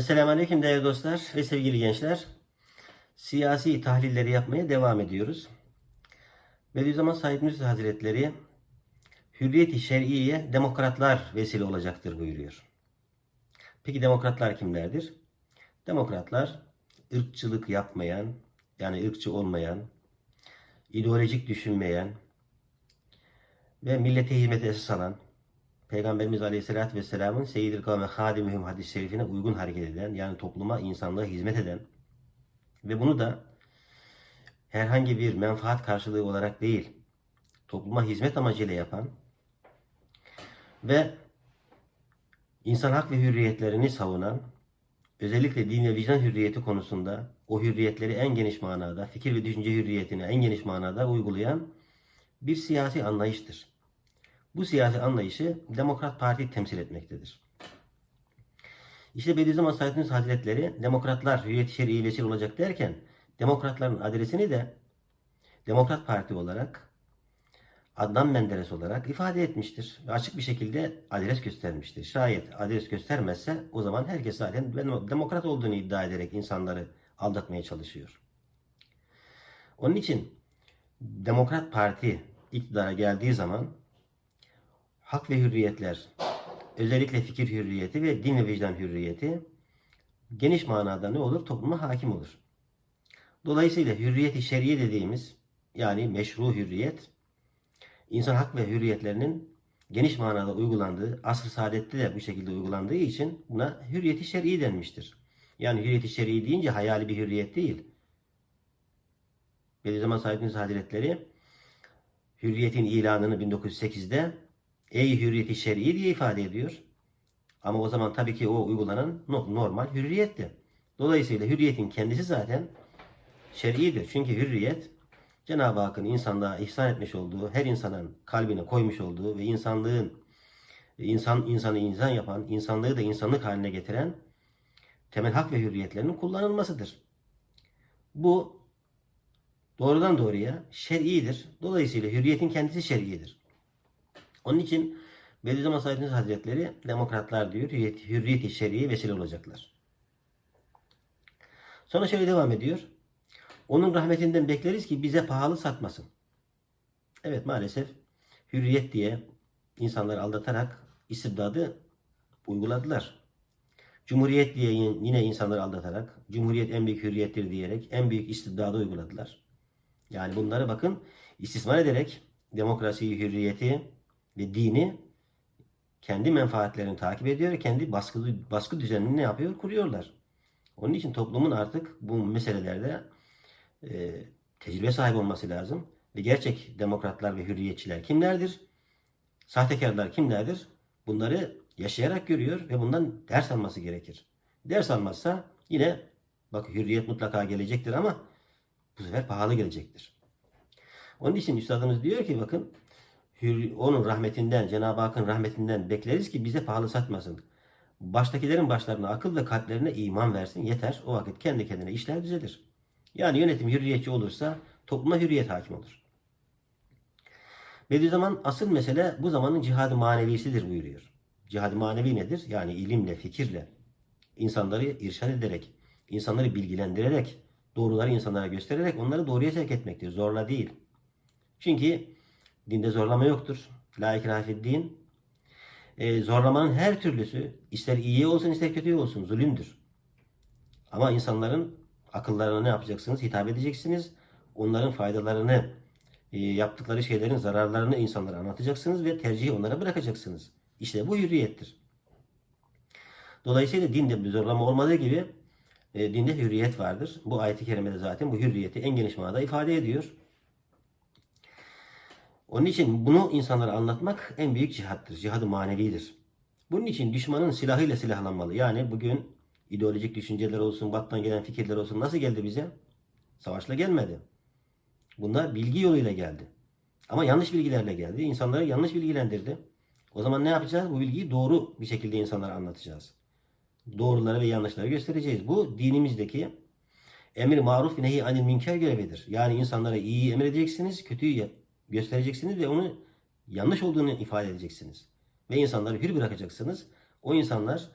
Esselamu Aleyküm değerli dostlar ve sevgili gençler. Siyasi tahlilleri yapmaya devam ediyoruz. Bediüzzaman Said Nursi Hazretleri hürriyeti şer'iye demokratlar vesile olacaktır buyuruyor. Peki demokratlar kimlerdir? Demokratlar ırkçılık yapmayan, yani ırkçı olmayan, ideolojik düşünmeyen ve millete hizmet esas alan, Peygamberimiz Aleyhisselatü Vesselam'ın Seyyidil Kavme Hadimühüm hadis-i şerifine uygun hareket eden, yani topluma, insanlığa hizmet eden ve bunu da herhangi bir menfaat karşılığı olarak değil, topluma hizmet amacıyla yapan ve insan hak ve hürriyetlerini savunan, özellikle din ve vicdan hürriyeti konusunda o hürriyetleri en geniş manada, fikir ve düşünce hürriyetini en geniş manada uygulayan bir siyasi anlayıştır. Bu siyasi anlayışı Demokrat Parti temsil etmektedir. İşte Bediüzzaman Said Nursi Hazretleri demokratlar hürriyet-i şer'i vesile olacak derken demokratların adresini de Demokrat Parti olarak Adnan Menderes olarak ifade etmiştir. Ve açık bir şekilde adres göstermiştir. Şayet adres göstermezse o zaman herkes zaten demokrat olduğunu iddia ederek insanları aldatmaya çalışıyor. Onun için Demokrat Parti iktidara geldiği zaman hak ve hürriyetler, özellikle fikir hürriyeti ve din ve vicdan hürriyeti geniş manada ne olur? Topluma hakim olur. Dolayısıyla hürriyeti şer'iye dediğimiz yani meşru hürriyet insan hak ve hürriyetlerinin geniş manada uygulandığı, asr-ı saadette de bu şekilde uygulandığı için buna hürriyeti şer'i denmiştir. Yani hürriyeti şer'i deyince hayali bir hürriyet değil. Bediüzzaman Said Nursi Hazretleri hürriyetin ilanını 1908'de ey hürriyeti şer'i diye ifade ediyor. Ama o zaman tabii ki o uygulanan normal hürriyetti. Dolayısıyla hürriyetin kendisi zaten şer'idir. Çünkü hürriyet Cenab-ı Hakk'ın insanlığa ihsan etmiş olduğu, her insanın kalbine koymuş olduğu ve insanlığın insan insanı insan yapan, insanlığı da insanlık haline getiren temel hak ve hürriyetlerinin kullanılmasıdır. Bu doğrudan doğruya şer'idir. Dolayısıyla hürriyetin kendisi şer'idir. Onun için Bediüzzaman Said Nursi Hazretleri demokratlar diyor hürriyet, hürriyet-i şer'iye vesile olacaklar. Sonra şöyle devam ediyor. Onun rahmetinden bekleriz ki bize pahalı satmasın. Evet maalesef hürriyet diye insanları aldatarak istibdadı uyguladılar. Cumhuriyet diye yine insanları aldatarak, Cumhuriyet en büyük hürriyettir diyerek en büyük istibdadı uyguladılar. Yani bunları bakın istismar ederek demokrasiyi, hürriyeti ve dini kendi menfaatlerini takip ediyor, kendi baskı, baskı düzenini ne yapıyor? Kuruyorlar. Onun için toplumun artık bu meselelerde e, tecrübe sahibi olması lazım. Ve gerçek demokratlar ve hürriyetçiler kimlerdir? Sahtekarlar kimlerdir? Bunları yaşayarak görüyor ve bundan ders alması gerekir. Ders almazsa yine bak hürriyet mutlaka gelecektir ama bu sefer pahalı gelecektir. Onun için üstadımız diyor ki bakın onun rahmetinden, Cenab-ı Hakk'ın rahmetinden bekleriz ki bize pahalı satmasın. Baştakilerin başlarına akıl ve kalplerine iman versin yeter. O vakit kendi kendine işler düzelir. Yani yönetim hürriyetçi olursa topluma hürriyet hakim olur. Bediüzzaman asıl mesele bu zamanın cihadı manevisidir buyuruyor. Cihadı manevi nedir? Yani ilimle, fikirle, insanları irşad ederek, insanları bilgilendirerek, doğruları insanlara göstererek onları doğruya sevk etmektir. Zorla değil. Çünkü dinde zorlama yoktur. La ikrahe din. E, zorlamanın her türlüsü ister iyiye olsun ister kötüye olsun zulümdür. Ama insanların akıllarına ne yapacaksınız? Hitap edeceksiniz. Onların faydalarını, e, yaptıkları şeylerin zararlarını insanlara anlatacaksınız ve tercihi onlara bırakacaksınız. İşte bu hürriyettir. Dolayısıyla dinde bir zorlama olmadığı gibi e, dinde hürriyet vardır. Bu ayet-i kerimede zaten bu hürriyeti en geniş manada ifade ediyor. Onun için bunu insanlara anlatmak en büyük cihattır. Cihadı manevidir. Bunun için düşmanın silahıyla silahlanmalı. Yani bugün ideolojik düşünceler olsun, battan gelen fikirler olsun nasıl geldi bize? Savaşla gelmedi. Bunlar bilgi yoluyla geldi. Ama yanlış bilgilerle geldi. İnsanları yanlış bilgilendirdi. O zaman ne yapacağız? Bu bilgiyi doğru bir şekilde insanlara anlatacağız. Doğruları ve yanlışları göstereceğiz. Bu dinimizdeki emir maruf nehi anil münker görevidir. Yani insanlara iyi emredeceksiniz, kötüyü göstereceksiniz ve onu yanlış olduğunu ifade edeceksiniz. Ve insanları hür bırakacaksınız. O insanlar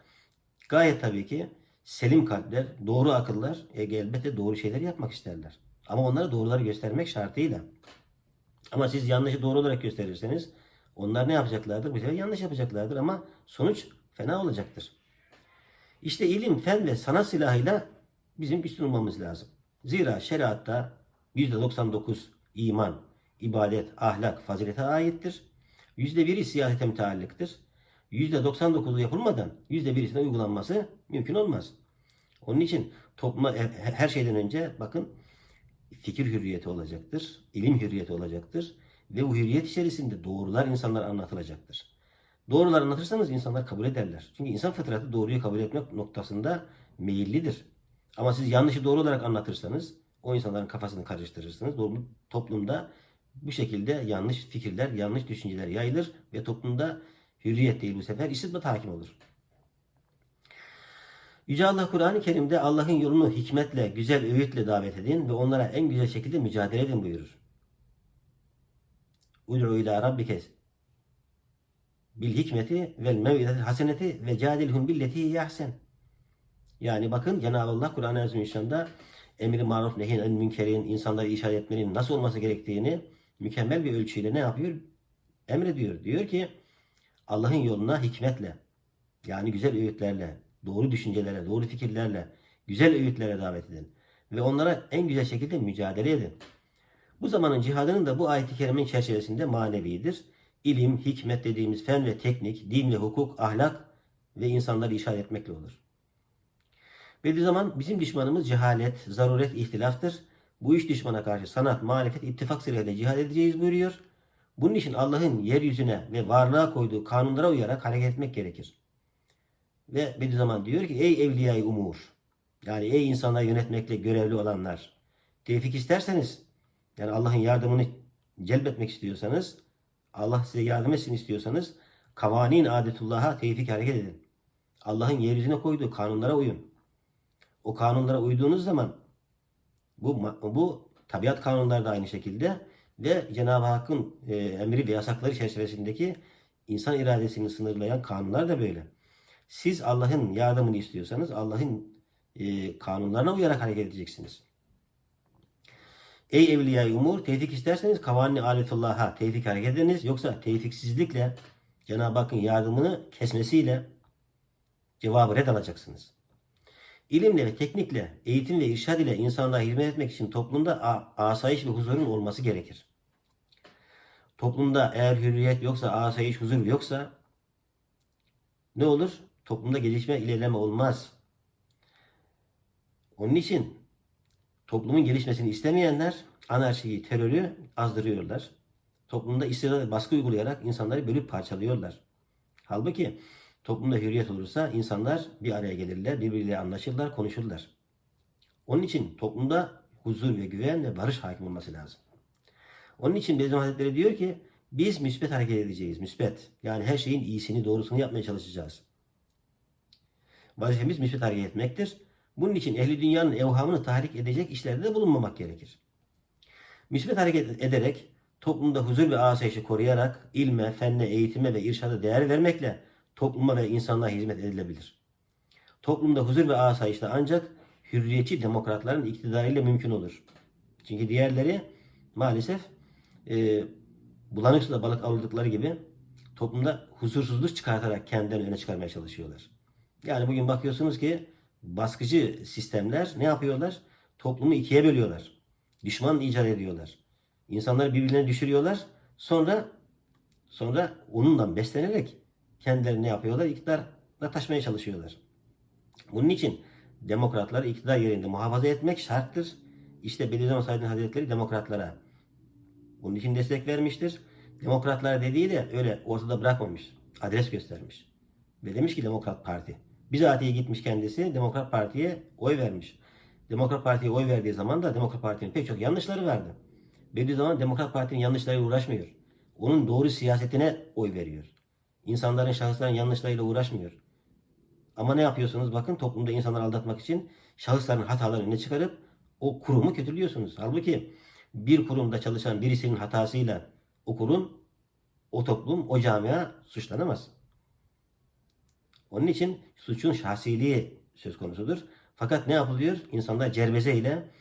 gayet tabii ki selim kalpler, doğru akıllar e, elbette doğru şeyleri yapmak isterler. Ama onlara doğruları göstermek şartıyla. Ama siz yanlışı doğru olarak gösterirseniz onlar ne yapacaklardır? Bu sefer yanlış yapacaklardır ama sonuç fena olacaktır. İşte ilim, fen ve sanat silahıyla bizim üstün olmamız lazım. Zira şeriatta %99 iman, ibadet, ahlak, fazilete aittir. %1'i siyasete müteallıktır. %99'u yapılmadan %1'isine uygulanması mümkün olmaz. Onun için topluma her şeyden önce bakın fikir hürriyeti olacaktır, ilim hürriyeti olacaktır ve bu hürriyet içerisinde doğrular insanlara anlatılacaktır. Doğrular anlatırsanız insanlar kabul ederler. Çünkü insan fıtratı doğruyu kabul etmek noktasında meyillidir. Ama siz yanlışı doğru olarak anlatırsanız o insanların kafasını karıştırırsınız. Toplumda bu şekilde yanlış fikirler, yanlış düşünceler yayılır ve toplumda hürriyet değil bu sefer istisbat hakim olur. Yüce Allah Kur'an-ı Kerim'de Allah'ın yolunu hikmetle, güzel öğütle davet edin ve onlara en güzel şekilde mücadele edin buyurur. Ud'u ila rabbike bil hikmeti vel mev'izatil haseneti ve cadilhum billeti yahsen. Yani bakın Cenab-ı Allah Kur'an-ı Azimüşşan'da emri maruf nehin en münkerin, insanları işaret etmenin nasıl olması gerektiğini mükemmel bir ölçüyle ne yapıyor? Emrediyor. Diyor ki Allah'ın yoluna hikmetle yani güzel öğütlerle, doğru düşüncelerle, doğru fikirlerle, güzel öğütlere davet edin. Ve onlara en güzel şekilde mücadele edin. Bu zamanın cihadının da bu ayet-i kerimenin çerçevesinde manevidir. İlim, hikmet dediğimiz fen ve teknik, din ve hukuk, ahlak ve insanları işaret etmekle olur. Bediüzzaman bizim düşmanımız cehalet, zaruret, ihtilaftır. Bu üç düşmana karşı sanat, marifet, ittifak sırayla cihad edeceğiz buyuruyor. Bunun için Allah'ın yeryüzüne ve varlığa koyduğu kanunlara uyarak hareket etmek gerekir. Ve Bediüzzaman diyor ki ey evliyayı umur. Yani ey insanları yönetmekle görevli olanlar. Tevfik isterseniz yani Allah'ın yardımını celbetmek istiyorsanız Allah size yardım etsin istiyorsanız kavanin adetullah'a tevfik hareket edin. Allah'ın yeryüzüne koyduğu kanunlara uyun. O kanunlara uyduğunuz zaman bu bu tabiat kanunları da aynı şekilde ve Cenab-ı Hakk'ın e, emri ve yasakları çerçevesindeki insan iradesini sınırlayan kanunlar da böyle. Siz Allah'ın yardımını istiyorsanız Allah'ın e, kanunlarına uyarak hareket edeceksiniz. Ey evliya umur tevfik isterseniz kavanni aletullah'a tevfik hareket ediniz. Yoksa tevfiksizlikle Cenab-ı Hakk'ın yardımını kesmesiyle cevabı red alacaksınız. İlimle ve teknikle, eğitim ve irşad ile insanlığa hizmet etmek için toplumda asayiş ve huzurun olması gerekir. Toplumda eğer hürriyet yoksa, asayiş, huzur yoksa ne olur? Toplumda gelişme, ilerleme olmaz. Onun için toplumun gelişmesini istemeyenler anarşiyi, terörü azdırıyorlar. Toplumda istirahat baskı uygulayarak insanları bölüp parçalıyorlar. Halbuki toplumda hürriyet olursa insanlar bir araya gelirler, birbiriyle anlaşırlar, konuşurlar. Onun için toplumda huzur ve güven ve barış hakim olması lazım. Onun için Bediüzzaman Hazretleri diyor ki biz müsbet hareket edeceğiz. Müsbet. Yani her şeyin iyisini, doğrusunu yapmaya çalışacağız. Vazifemiz müsbet hareket etmektir. Bunun için ehli dünyanın evhamını tahrik edecek işlerde de bulunmamak gerekir. Müsbet hareket ederek toplumda huzur ve asayişi koruyarak ilme, fenne, eğitime ve irşada değer vermekle topluma ve insanlığa hizmet edilebilir. Toplumda huzur ve asayişte ancak hürriyetçi demokratların iktidarıyla mümkün olur. Çünkü diğerleri maalesef e, bulanık suda balık avladıkları gibi toplumda huzursuzluk çıkartarak kendilerini öne çıkarmaya çalışıyorlar. Yani bugün bakıyorsunuz ki baskıcı sistemler ne yapıyorlar? Toplumu ikiye bölüyorlar. Düşman icat ediyorlar. İnsanları birbirlerine düşürüyorlar. Sonra sonra onunla beslenerek kendileri ne yapıyorlar? İktidarla taşmaya çalışıyorlar. Bunun için demokratlar iktidar yerinde muhafaza etmek şarttır. İşte Bediüzzaman Said Hazretleri demokratlara bunun için destek vermiştir. Demokratlar dediği de öyle ortada bırakmamış. Adres göstermiş. Ve demiş ki Demokrat Parti. Bizatihi gitmiş kendisi Demokrat Parti'ye oy vermiş. Demokrat Parti'ye oy verdiği zaman da Demokrat Parti'nin pek çok yanlışları vardı. Bediüzzaman Demokrat Parti'nin yanlışlarıyla uğraşmıyor. Onun doğru siyasetine oy veriyor. İnsanların, şahısların yanlışlarıyla uğraşmıyor. Ama ne yapıyorsunuz? Bakın toplumda insanları aldatmak için şahısların hatalarını ne çıkarıp o kurumu kötülüyorsunuz. Halbuki bir kurumda çalışan birisinin hatasıyla o kurum, o toplum, o camia suçlanamaz. Onun için suçun şahsiliği söz konusudur. Fakat ne yapılıyor? İnsanlar cerbeze ile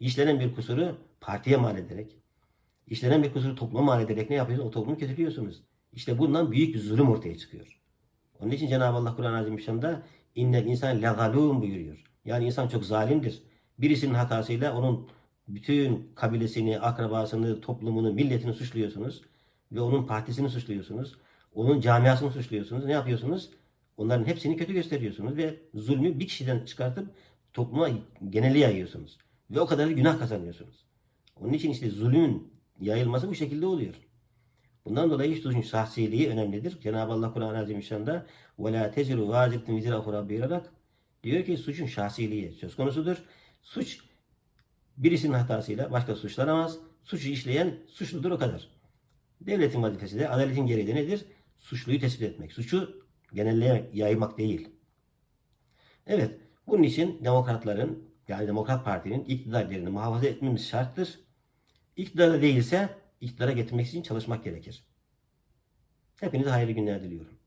işlenen bir kusuru partiye mal ederek, işlenen bir kusuru topluma mal ederek ne yapıyorsunuz? O toplumu kötülüyorsunuz. İşte bundan büyük bir zulüm ortaya çıkıyor. Onun için Cenab-ı Allah Kur'an-ı Azimüşşan'da innel insan lezalûm buyuruyor. Yani insan çok zalimdir. Birisinin hatasıyla onun bütün kabilesini, akrabasını, toplumunu, milletini suçluyorsunuz. Ve onun partisini suçluyorsunuz. Onun camiasını suçluyorsunuz. Ne yapıyorsunuz? Onların hepsini kötü gösteriyorsunuz ve zulmü bir kişiden çıkartıp topluma geneli yayıyorsunuz. Ve o kadar da günah kazanıyorsunuz. Onun için işte zulmün yayılması bu şekilde oluyor. Bundan dolayı suçun şahsiliği önemlidir. Cenab-ı Allah Kur'an-ı Azimüşşan'da وَلَا تَزِرُ وَازِرْتٍ وِزِرَ اُخْرَى buyurarak diyor ki suçun şahsiliği söz konusudur. Suç birisinin hatasıyla başka suçlanamaz. Suçu işleyen suçludur o kadar. Devletin vazifesi de adaletin gereği de nedir? Suçluyu tespit etmek. Suçu genelleye yaymak değil. Evet, bunun için demokratların yani Demokrat Parti'nin iktidarlarını muhafaza etmemiz şarttır. İktidarda değilse iktidara getirmek için çalışmak gerekir. Hepinize hayırlı günler diliyorum.